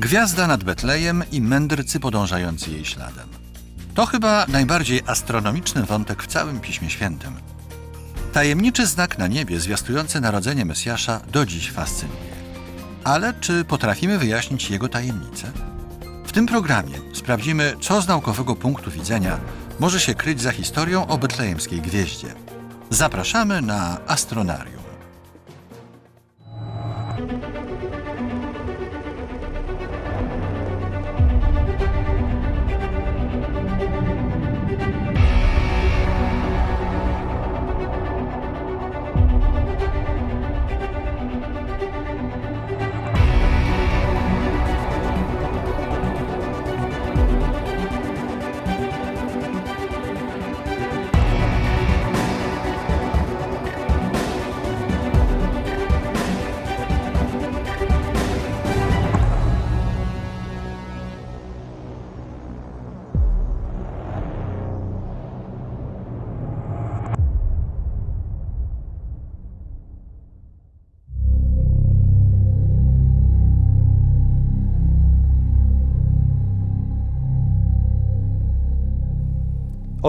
Gwiazda nad Betlejem i mędrcy podążający jej śladem. To chyba najbardziej astronomiczny wątek w całym Piśmie Świętym. Tajemniczy znak na niebie zwiastujący narodzenie Mesjasza do dziś fascynuje. Ale czy potrafimy wyjaśnić jego tajemnicę? W tym programie sprawdzimy, co z naukowego punktu widzenia może się kryć za historią o betlejemskiej gwieździe. Zapraszamy na Astronarium.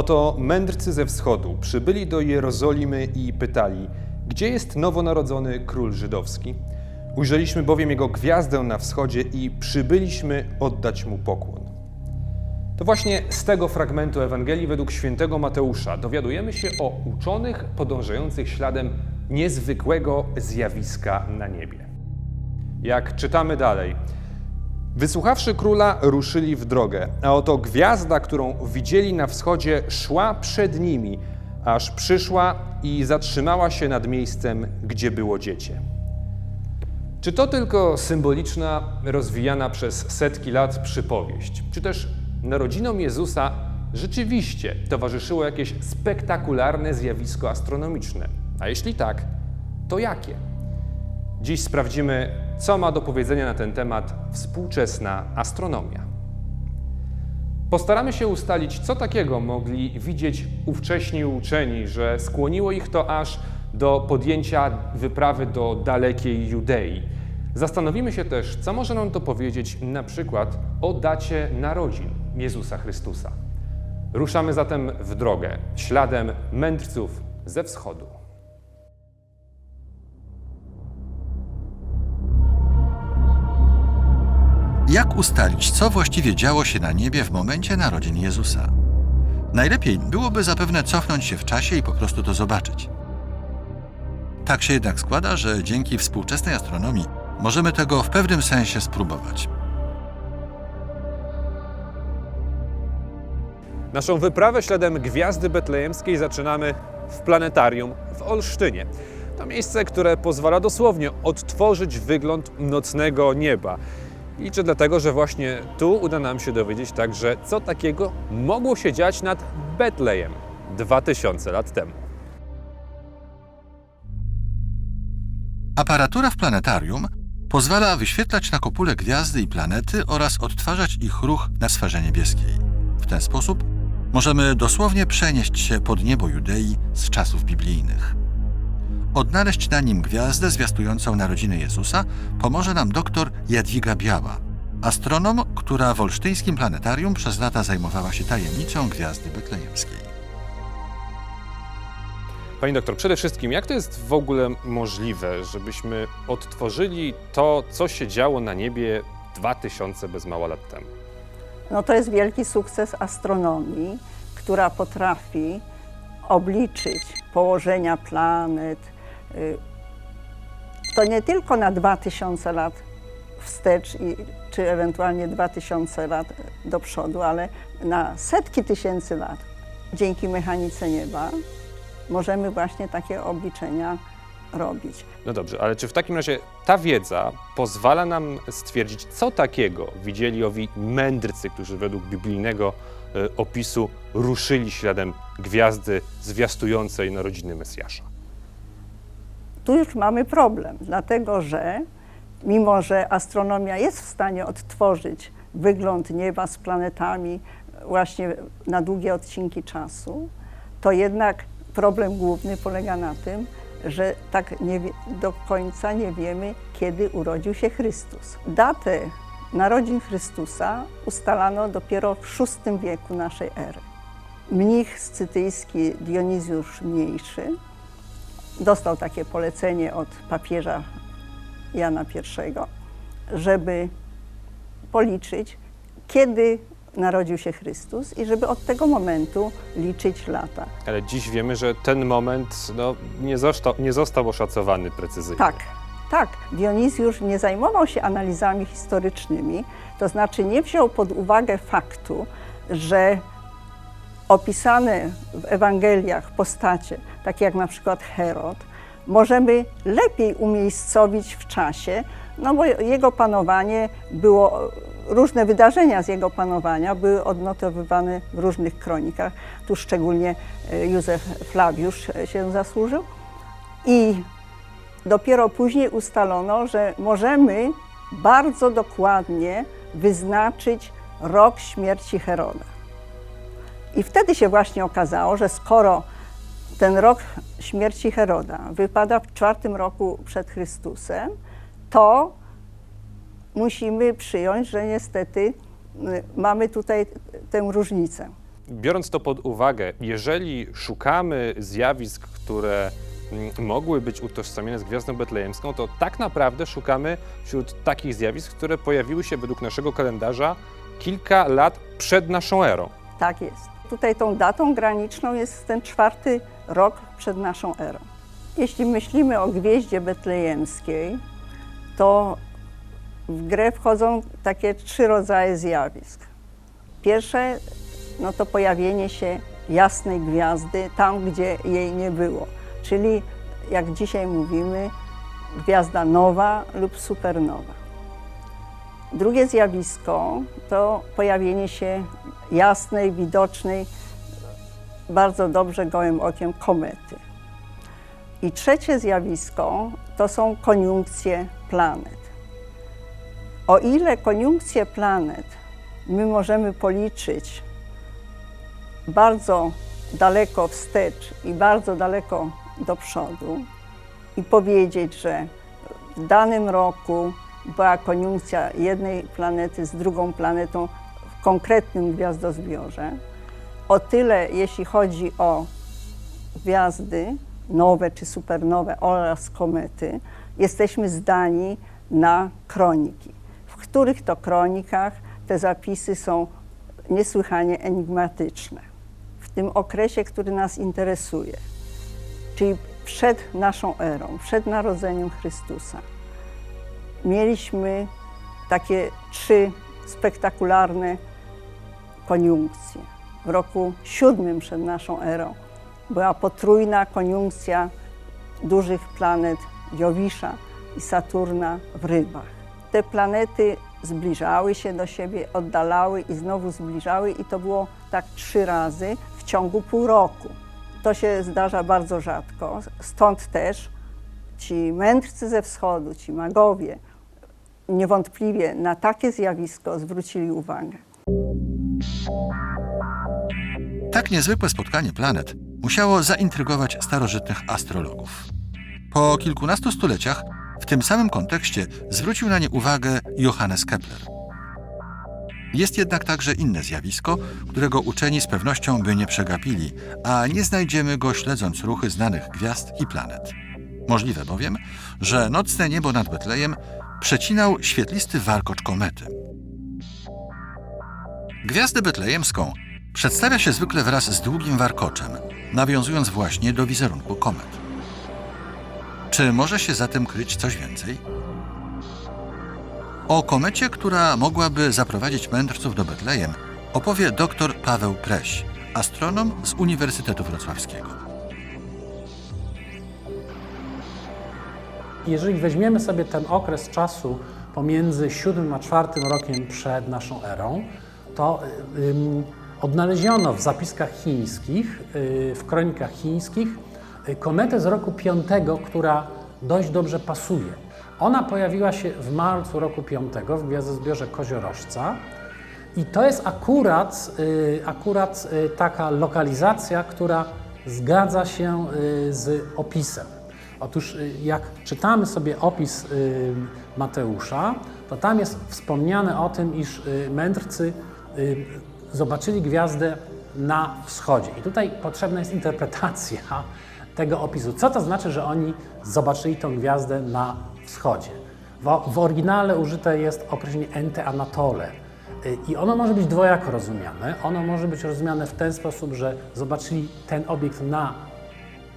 Oto mędrcy ze wschodu przybyli do Jerozolimy i pytali, gdzie jest nowonarodzony król żydowski? Ujrzeliśmy bowiem jego gwiazdę na wschodzie i przybyliśmy oddać mu pokłon. To właśnie z tego fragmentu Ewangelii według świętego Mateusza dowiadujemy się o uczonych podążających śladem niezwykłego zjawiska na niebie. Jak czytamy dalej, Wysłuchawszy króla, ruszyli w drogę, a oto gwiazda, którą widzieli na wschodzie, szła przed nimi, aż przyszła i zatrzymała się nad miejscem, gdzie było dziecię. Czy to tylko symboliczna, rozwijana przez setki lat przypowieść, czy też narodzinom Jezusa rzeczywiście towarzyszyło jakieś spektakularne zjawisko astronomiczne? A jeśli tak, to jakie? Dziś sprawdzimy, co ma do powiedzenia na ten temat współczesna astronomia. Postaramy się ustalić, co takiego mogli widzieć ówcześni uczeni, że skłoniło ich to aż do podjęcia wyprawy do dalekiej Judei. Zastanowimy się też, co może nam to powiedzieć na przykład o dacie narodzin Jezusa Chrystusa. Ruszamy zatem w drogę śladem mędrców ze wschodu. Jak ustalić, co właściwie działo się na niebie w momencie narodzin Jezusa? Najlepiej byłoby zapewne cofnąć się w czasie i po prostu to zobaczyć. Tak się jednak składa, że dzięki współczesnej astronomii możemy tego w pewnym sensie spróbować. Naszą wyprawę śladem Gwiazdy Betlejemskiej zaczynamy w planetarium w Olsztynie. To miejsce, które pozwala dosłownie odtworzyć wygląd nocnego nieba. Liczę dlatego, że właśnie tu uda nam się dowiedzieć także, co takiego mogło się dziać nad Betlejem 2000 lat temu. Aparatura w planetarium pozwala wyświetlać na kopule gwiazdy i planety oraz odtwarzać ich ruch na sferze niebieskiej. W ten sposób możemy dosłownie przenieść się pod niebo Judei z czasów biblijnych. Odnaleźć na nim gwiazdę zwiastującą narodziny Jezusa pomoże nam doktor Jadwiga Biała, astronom, która w olsztyńskim planetarium przez lata zajmowała się tajemnicą gwiazdy betlejemskiej. Pani doktor, przede wszystkim, jak to jest w ogóle możliwe, żebyśmy odtworzyli to, co się działo na niebie 2000 bez mała lat temu? No to jest wielki sukces astronomii, która potrafi obliczyć położenia planet. Y, To nie tylko na 2000 lat wstecz, i, czy ewentualnie 2000 lat do przodu, ale na setki tysięcy lat. Dzięki mechanice nieba możemy właśnie takie obliczenia robić. No dobrze, ale czy w takim razie ta wiedza pozwala nam stwierdzić, co takiego widzieli owi mędrcy, którzy według biblijnego e, opisu ruszyli śladem gwiazdy zwiastującej narodziny Mesjasza? Tu już mamy problem, dlatego że mimo, że astronomia jest w stanie odtworzyć wygląd nieba z planetami właśnie na długie odcinki czasu, to jednak problem główny polega na tym, że tak nie do końca nie wiemy, kiedy urodził się Chrystus. Datę narodzin Chrystusa ustalano dopiero w VI wieku naszej ery. Mnich scytyjski Dionizjusz Mniejszy dostał takie polecenie od papieża Jana I, żeby policzyć, kiedy narodził się Chrystus i żeby od tego momentu liczyć lata. Ale dziś wiemy, że ten moment no, nie, został, nie został oszacowany precyzyjnie. Tak, tak. Dionizjusz nie zajmował się analizami historycznymi, to znaczy nie wziął pod uwagę faktu, że opisane w Ewangeliach postacie, takie jak na przykład Herod, możemy lepiej umiejscowić w czasie, no bo jego panowanie było, różne wydarzenia z jego panowania były odnotowywane w różnych kronikach. Tu szczególnie e, Józef Flawiusz e, się zasłużył. I dopiero później ustalono, że możemy bardzo dokładnie wyznaczyć rok śmierci Heroda. I wtedy się właśnie okazało, że skoro ten rok śmierci Heroda wypada w czwartym roku przed Chrystusem, to musimy przyjąć, że niestety y, mamy tutaj tę różnicę. Biorąc to pod uwagę, jeżeli szukamy zjawisk, które mm, mogły być utożsamione z Gwiazdą Betlejemską, to tak naprawdę szukamy wśród takich zjawisk, które pojawiły się według naszego kalendarza kilka lat przed naszą erą. Tak jest. Tutaj tą datą graniczną jest ten czwarty rok przed naszą erą. Jeśli myślimy o gwieździe betlejemskiej, to w grę wchodzą takie trzy rodzaje zjawisk. Pierwsze no to pojawienie się jasnej gwiazdy tam, gdzie jej nie było, czyli jak dzisiaj mówimy, gwiazda nowa lub supernowa. Drugie zjawisko to pojawienie się jasnej, widocznej, bardzo dobrze gołym okiem komety. I trzecie zjawisko to są koniunkcje planet. O ile koniunkcje planet my możemy policzyć bardzo daleko wstecz i bardzo daleko do przodu i powiedzieć, że w danym roku była koniunkcja jednej planety z drugą planetą w konkretnym gwiazdozbiorze. O tyle, jeśli chodzi o gwiazdy nowe czy supernowe oraz komety, jesteśmy zdani na kroniki, w których to kronikach te zapisy są niesłychanie enigmatyczne. W tym okresie, który nas interesuje, czyli przed naszą erą, przed narodzeniem Chrystusa, mieliśmy takie trzy spektakularne koniunkcje. W roku siódmym przed naszą erą była potrójna koniunkcja dużych planet Jowisza i Saturna w rybach. Te planety zbliżały się do siebie, oddalały i znowu zbliżały i to było tak trzy razy w ciągu pół roku. To się zdarza bardzo rzadko, stąd też ci mędrcy ze wschodu, ci magowie, niewątpliwie na takie zjawisko zwrócili uwagę. Tak niezwykłe spotkanie planet musiało zaintrygować starożytnych astrologów. Po kilkunastu stuleciach w tym samym kontekście zwrócił na nie uwagę Johannes Kepler. Jest jednak także inne zjawisko, którego uczeni z pewnością by nie przegapili, a nie znajdziemy go śledząc ruchy znanych gwiazd i planet. Możliwe bowiem, że nocne niebo nad Betlejem przecinał świetlisty warkocz komety. Gwiazdę betlejemską przedstawia się zwykle wraz z długim warkoczem, nawiązując właśnie do wizerunku komet. Czy może się za tym kryć coś więcej? O komecie, która mogłaby zaprowadzić mędrców do Betlejem, opowie dr Paweł Preś, astronom z Uniwersytetu Wrocławskiego. Jeżeli weźmiemy sobie ten okres czasu pomiędzy siódmym a czwartym rokiem przed naszą erą, to ym, odnaleziono w zapiskach chińskich, y, w kronikach chińskich, y, kometę z roku piątego, która dość dobrze pasuje. Ona pojawiła się w marcu roku piątego w gwiazdozbiorze Koziorożca i to jest akurat, y, akurat y, taka lokalizacja, która zgadza się y, z opisem. Otóż y, jak czytamy sobie opis y, Mateusza, to tam jest wspomniane o tym, iż y, mędrcy zobaczyli gwiazdę na wschodzie. I tutaj potrzebna jest interpretacja tego opisu. Co to znaczy, że oni zobaczyli tą gwiazdę na wschodzie? W, w oryginale użyte jest określenie ente anatole. I ono może być dwojako rozumiane. Ono może być rozumiane w ten sposób, że zobaczyli ten obiekt na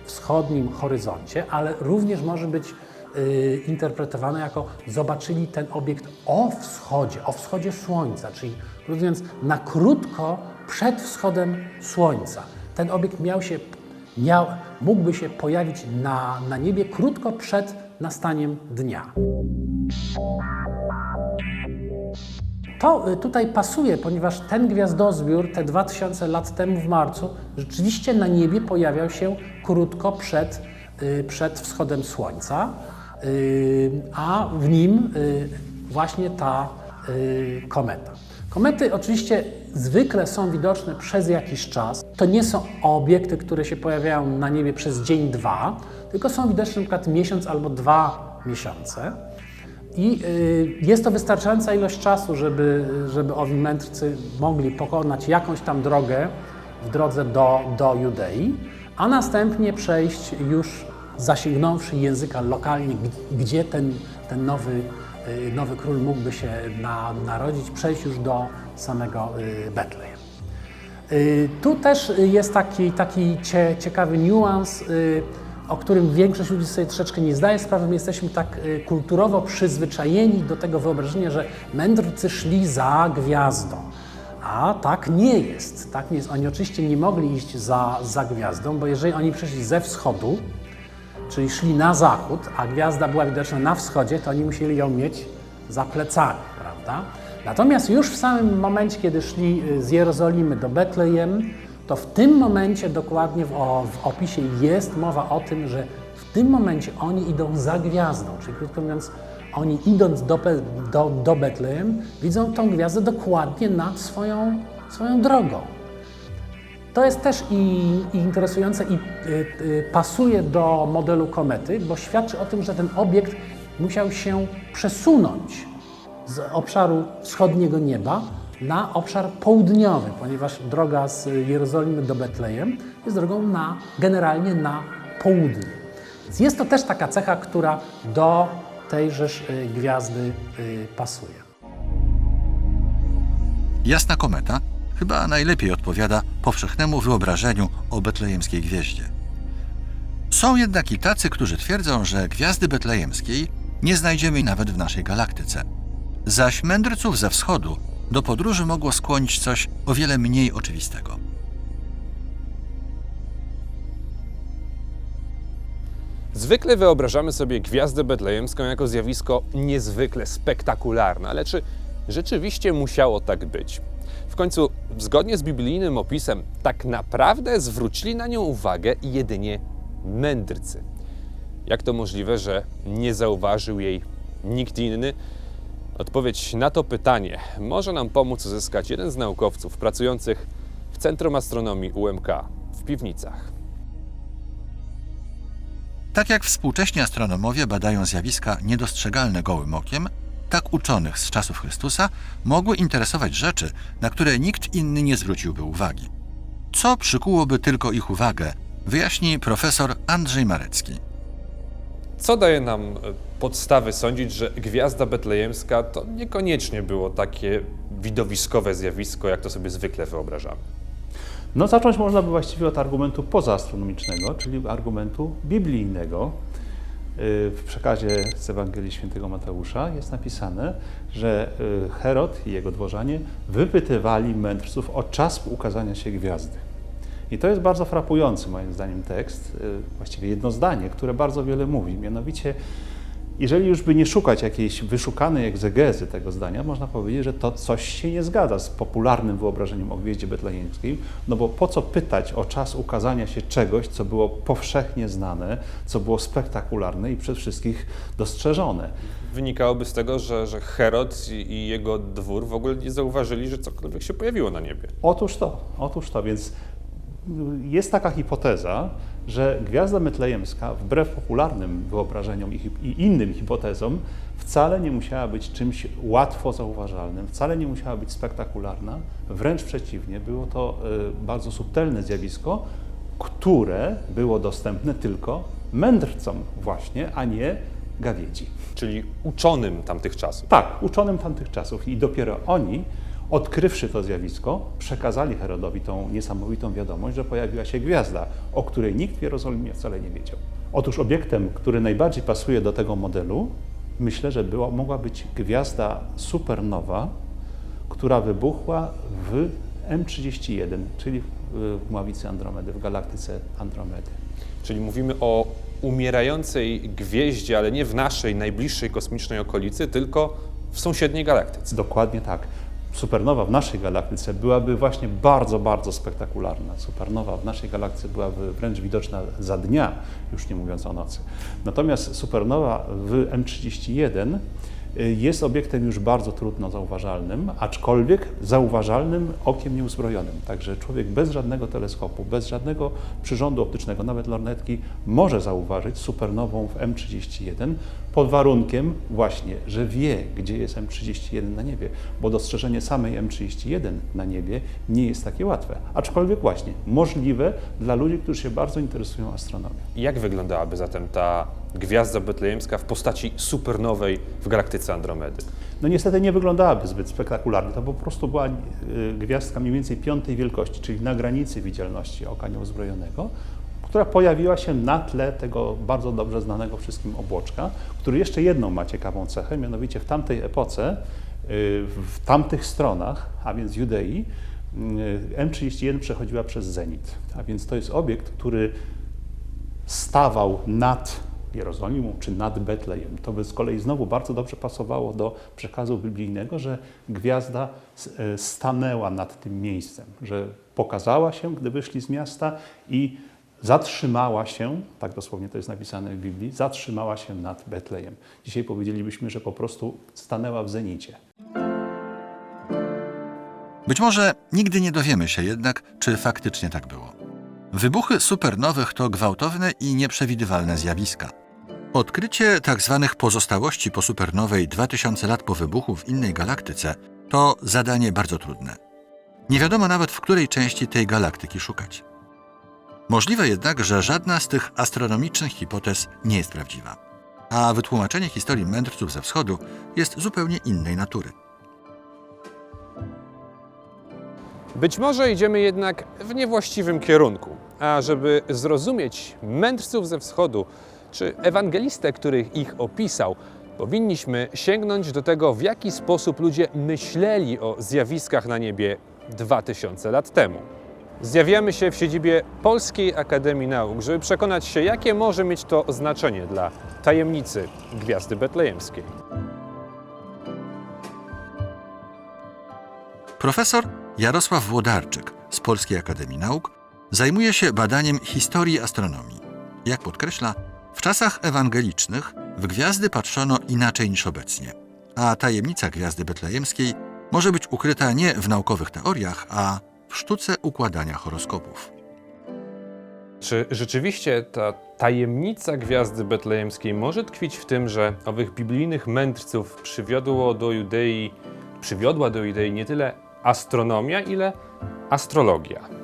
wschodnim horyzoncie, ale również może być y, interpretowane jako zobaczyli ten obiekt o wschodzie, o wschodzie słońca, czyli mówiąc, na krótko przed wschodem słońca. Ten obiekt miał się, miał, mógłby się pojawić na, na niebie krótko przed nastaniem dnia. To y, tutaj pasuje, ponieważ ten gwiazdozbiór te 2000 lat temu w marcu rzeczywiście na niebie pojawiał się krótko przed, y, przed wschodem słońca, y, a w nim właśnie ta kometa. Komety oczywiście zwykle są widoczne przez jakiś czas. To nie są obiekty, które się pojawiają na niebie przez dzień, dwa, tylko są widoczne przykład miesiąc albo dwa miesiące. I y, jest to wystarczająca ilość czasu, żeby, żeby owi mędrcy mogli pokonać jakąś tam drogę w drodze do, do Judei, a następnie przejść już zasięgnąwszy języka lokalnie, gdzie ten, ten nowy, y, nowy król mógłby się na, narodzić, przejść już do samego y, Betlejem. Tu też jest taki, taki cie, ciekawy niuans, o którym większość ludzi sobie troszeczkę nie zdaje sprawy. My jesteśmy tak y, kulturowo przyzwyczajeni do tego wyobrażenia, że mędrcy szli za gwiazdą. A tak nie jest. Tak nie jest. Oni oczywiście nie mogli iść za, za gwiazdą, bo jeżeli oni przyszli ze wschodu, czyli szli na zachód, a gwiazda była widoczna na wschodzie, to oni musieli ją mieć za plecami, prawda? Natomiast już w samym momencie, kiedy szli y, z Jerozolimy do Betlejem, to w tym momencie dokładnie w, o, w opisie jest mowa o tym, że w tym momencie oni idą za gwiazdą, czyli krótko mówiąc, oni idąc do, do, do Betlejem, widzą tą gwiazdę dokładnie nad swoją, swoją drogą. To jest też i, i interesujące i y, y, pasuje do modelu komety, bo świadczy o tym, że ten obiekt musiał się przesunąć z obszaru wschodniego nieba na obszar południowy, ponieważ droga z Jerozolimy do Betlejem jest drogą na, generalnie na południe. Więc jest to też taka cecha, która do tejżeż y, gwiazdy y, pasuje. Jasna kometa chyba najlepiej odpowiada powszechnemu wyobrażeniu o betlejemskiej gwieździe. Są jednak i tacy, którzy twierdzą, że gwiazdy betlejemskiej nie znajdziemy nawet w naszej galaktyce. Zaś mędrców ze wschodu do podróży mogło skłonić coś o wiele mniej oczywistego. Zwykle wyobrażamy sobie gwiazdę betlejemską jako zjawisko niezwykle spektakularne, ale czy rzeczywiście musiało tak być? W końcu, zgodnie z biblijnym opisem, tak naprawdę zwrócili na nią uwagę jedynie mędrcy. Jak to możliwe, że nie zauważył jej nikt inny? Odpowiedź na to pytanie może nam pomóc uzyskać jeden z naukowców pracujących w Centrum Astronomii UMK w Piwnicach. Tak jak współcześni astronomowie badają zjawiska niedostrzegalne gołym okiem, tak uczonych z czasów Chrystusa mogły interesować rzeczy, na które nikt inny nie zwróciłby uwagi. Co przykułoby tylko ich uwagę, wyjaśni profesor Andrzej Marecki. Co daje nam podstawy sądzić, że gwiazda betlejemska to niekoniecznie było takie widowiskowe zjawisko, jak to sobie zwykle wyobrażamy? No zacząć można by właściwie od argumentu pozaastronomicznego, czyli argumentu biblijnego. Y, W przekazie z Ewangelii Świętego Mateusza jest napisane, że y, Herod i jego dworzanie wypytywali mędrców o czas ukazania się gwiazdy. I to jest bardzo frapujący moim zdaniem tekst, y, właściwie jedno zdanie, które bardzo wiele mówi. Mianowicie, jeżeli już by nie szukać jakiejś wyszukanej egzegezy tego zdania, można powiedzieć, że to coś się nie zgadza z popularnym wyobrażeniem o gwieździe betlejemskiej, no bo po co pytać o czas ukazania się czegoś, co było powszechnie znane, co było spektakularne i przez wszystkich dostrzeżone. Wynikałoby z tego, że, że Herod i, i jego dwór w ogóle nie zauważyli, że cokolwiek się pojawiło na niebie. Otóż to, otóż to, więc jest taka hipoteza, że gwiazda betlejemska, wbrew popularnym wyobrażeniom i, innym hipotezom, wcale nie musiała być czymś łatwo zauważalnym, wcale nie musiała być spektakularna, wręcz przeciwnie, było to y, bardzo subtelne zjawisko, które było dostępne tylko mędrcom właśnie, a nie gawiedzi. Czyli uczonym tamtych czasów. Tak, uczonym tamtych czasów i dopiero oni, odkrywszy to zjawisko, przekazali Herodowi tą niesamowitą wiadomość, że pojawiła się gwiazda, o której nikt w Jerozolimie wcale nie wiedział. Otóż obiektem, który najbardziej pasuje do tego modelu, myślę, że była, mogła być gwiazda supernowa, która wybuchła w M31, czyli w Mławicy Andromedy, w galaktyce Andromedy. Czyli mówimy o umierającej gwieździe, ale nie w naszej najbliższej kosmicznej okolicy, tylko w sąsiedniej galaktyce. Dokładnie tak. Supernowa w naszej galaktyce byłaby właśnie bardzo, bardzo spektakularna. Supernowa w naszej galaktyce byłaby wręcz widoczna za dnia, już nie mówiąc o nocy. Natomiast supernowa w M31 y, jest obiektem już bardzo trudno zauważalnym, aczkolwiek zauważalnym okiem nieuzbrojonym. Także człowiek bez żadnego teleskopu, bez żadnego przyrządu optycznego, nawet lornetki, może zauważyć supernową w M31 pod warunkiem właśnie, że wie, gdzie jest M31 na niebie, bo dostrzeżenie samej M31 na niebie nie jest takie łatwe. Aczkolwiek właśnie możliwe dla ludzi, którzy się bardzo interesują astronomią. Jak wyglądałaby zatem ta gwiazda betlejemska w postaci supernowej w galaktyce Andromedy? No niestety nie wyglądałaby zbyt spektakularnie. To po prostu była y, gwiazdka mniej więcej piątej wielkości, czyli na granicy widzialności oka nieuzbrojonego, która pojawiła się na tle tego bardzo dobrze znanego wszystkim obłoczka, który jeszcze jedną ma ciekawą cechę, mianowicie w tamtej epoce, y, w tamtych stronach, a więc Judei, y, M31 przechodziła przez zenit. A więc to jest obiekt, który stawał nad Jerozolimą czy nad Betlejem. To by z kolei znowu bardzo dobrze pasowało do przekazu biblijnego, że gwiazda e, stanęła nad tym miejscem, że pokazała się, gdy wyszli z miasta i zatrzymała się, tak dosłownie to jest napisane w Biblii, zatrzymała się nad Betlejem. Dzisiaj powiedzielibyśmy, że po prostu stanęła w zenicie. Być może nigdy nie dowiemy się jednak, czy faktycznie tak było. Wybuchy supernowych to gwałtowne i nieprzewidywalne zjawiska. Odkrycie tzw. pozostałości po supernowej 2000 lat po wybuchu w innej galaktyce to zadanie bardzo trudne. Nie wiadomo nawet, w której części tej galaktyki szukać. Możliwe jednak, że żadna z tych astronomicznych hipotez nie jest prawdziwa, a wytłumaczenie historii mędrców ze wschodu jest zupełnie innej natury. Być może idziemy jednak w niewłaściwym kierunku. A żeby zrozumieć mędrców ze wschodu, czy ewangelistę, który ich opisał, powinniśmy sięgnąć do tego, w jaki sposób ludzie myśleli o zjawiskach na niebie 2000 lat temu. Zjawiamy się w siedzibie Polskiej Akademii Nauk, żeby przekonać się, jakie może mieć to znaczenie dla tajemnicy Gwiazdy Betlejemskiej. Profesor Jarosław Włodarczyk z Polskiej Akademii Nauk zajmuje się badaniem historii astronomii. Jak podkreśla, w czasach ewangelicznych w gwiazdy patrzono inaczej niż obecnie, a tajemnica Gwiazdy Betlejemskiej może być ukryta nie w naukowych teoriach, a sztuce układania horoskopów. Czy rzeczywiście ta tajemnica Gwiazdy Betlejemskiej może tkwić w tym, że owych biblijnych mędrców przywiodło do Judei, przywiodła do Judei nie tyle astronomia, ile astrologia?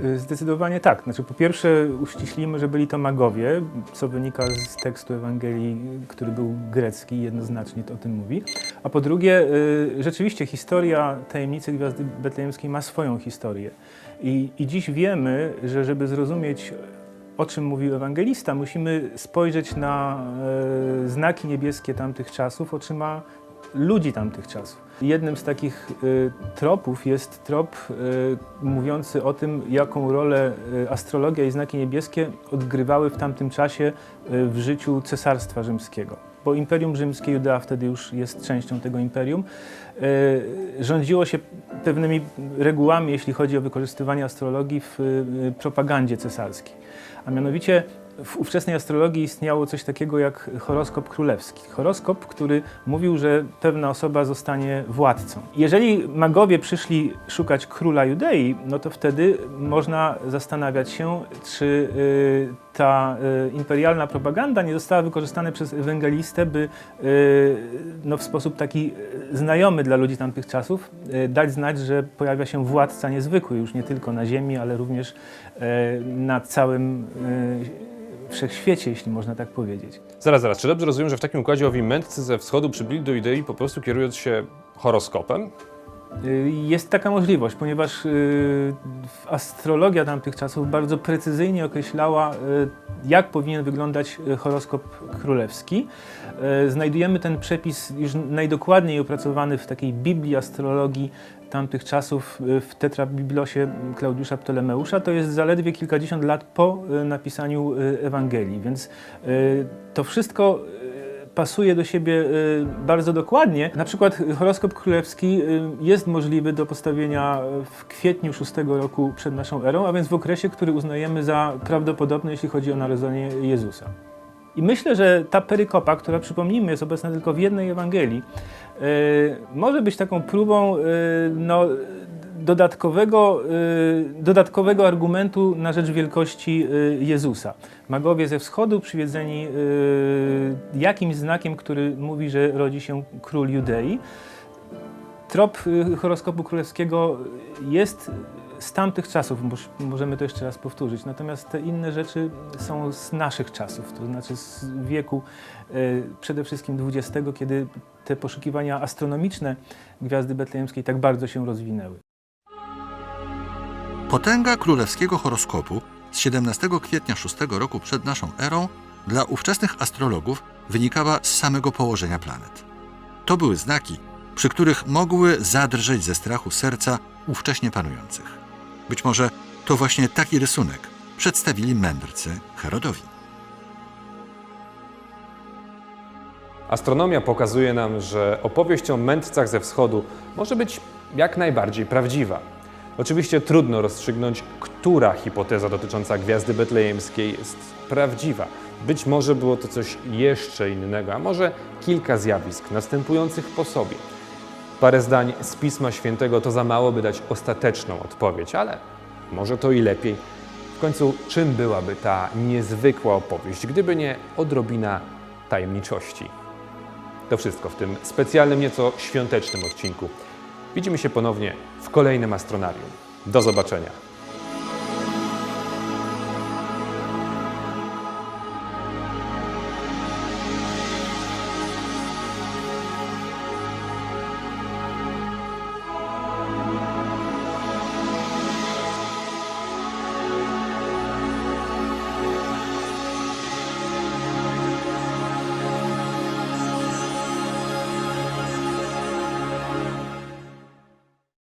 Y, Zdecydowanie tak. Znaczy, po pierwsze, uściślimy, że byli to magowie, co wynika z tekstu Ewangelii, który był grecki, jednoznacznie to o tym mówi. A po drugie, y, rzeczywiście historia tajemnicy Gwiazdy Betlejemskiej ma swoją historię. I, I dziś wiemy, że żeby zrozumieć, o czym mówił ewangelista, musimy spojrzeć na e, znaki niebieskie tamtych czasów oczyma ludzi tamtych czasów. Jednym z takich y, tropów jest trop y, mówiący o tym, jaką rolę y, astrologia i znaki niebieskie odgrywały w tamtym czasie w życiu Cesarstwa Rzymskiego. Bo Imperium Rzymskie, Judea wtedy już jest częścią tego imperium, rządziło się pewnymi regułami, jeśli chodzi o wykorzystywanie astrologii w propagandzie cesarskiej. A mianowicie w ówczesnej astrologii istniało coś takiego jak horoskop królewski. Horoskop, który mówił, że pewna osoba zostanie władcą. Jeżeli magowie przyszli szukać króla Judei, no to wtedy można zastanawiać się, czy y, ta y, imperialna propaganda nie została wykorzystana przez ewangelistę, by y, no, w sposób taki znajomy dla ludzi tamtych czasów dać znać, że pojawia się władca niezwykły, już nie tylko na ziemi, ale również na całym wszechświecie, jeśli można tak powiedzieć. Zaraz, zaraz, czy dobrze rozumiem, że w takim układzie owi mędrcy ze wschodu przybyli do idei po prostu kierując się horoskopem? Y, Jest taka możliwość, ponieważ y, astrologia tamtych czasów bardzo precyzyjnie określała, y, jak powinien wyglądać horoskop królewski. Znajdujemy ten przepis już najdokładniej opracowany w takiej Biblii astrologii tamtych czasów y, w Tetrabiblosie Klaudiusza Ptolemeusza. To jest zaledwie kilkadziesiąt lat po y, napisaniu y, Ewangelii, więc to wszystko pasuje do siebie bardzo dokładnie. Na przykład horoskop królewski jest możliwy do postawienia w kwietniu VI roku przed naszą erą, a więc w okresie, który uznajemy za prawdopodobny, jeśli chodzi o narodzenie Jezusa. I myślę, że ta perykopa, która przypomnijmy jest obecna tylko w jednej Ewangelii, y, może być taką próbą y, no, dodatkowego, y, dodatkowego argumentu na rzecz wielkości y, Jezusa. Magowie ze wschodu przywiedzeni y, jakimś znakiem, który mówi, że rodzi się król Judei. Trop horoskopu królewskiego jest z tamtych czasów, moż- możemy to jeszcze raz powtórzyć. Natomiast te inne rzeczy są z naszych czasów, to znaczy z wieku y, przede wszystkim XX, kiedy te poszukiwania astronomiczne gwiazdy betlejemskiej tak bardzo się rozwinęły. Potęga królewskiego horoskopu z 17 kwietnia VI roku przed naszą erą dla ówczesnych astrologów wynikała z samego położenia planet. To były znaki, przy których mogły zadrżeć ze strachu serca ówcześnie panujących. Być może to właśnie taki rysunek przedstawili mędrcy Herodowi. Astronomia pokazuje nam, że opowieść o mędrcach ze wschodu może być jak najbardziej prawdziwa. Oczywiście trudno rozstrzygnąć, która hipoteza dotycząca gwiazdy betlejemskiej jest prawdziwa. Być może było to coś jeszcze innego, a może kilka zjawisk następujących po sobie. Parę zdań z Pisma Świętego to za mało, by dać ostateczną odpowiedź, ale może to i lepiej. W końcu, czym byłaby ta niezwykła opowieść, gdyby nie odrobina tajemniczości? To wszystko w tym specjalnym, nieco świątecznym odcinku. Widzimy się ponownie w kolejnym astronarium. Do zobaczenia.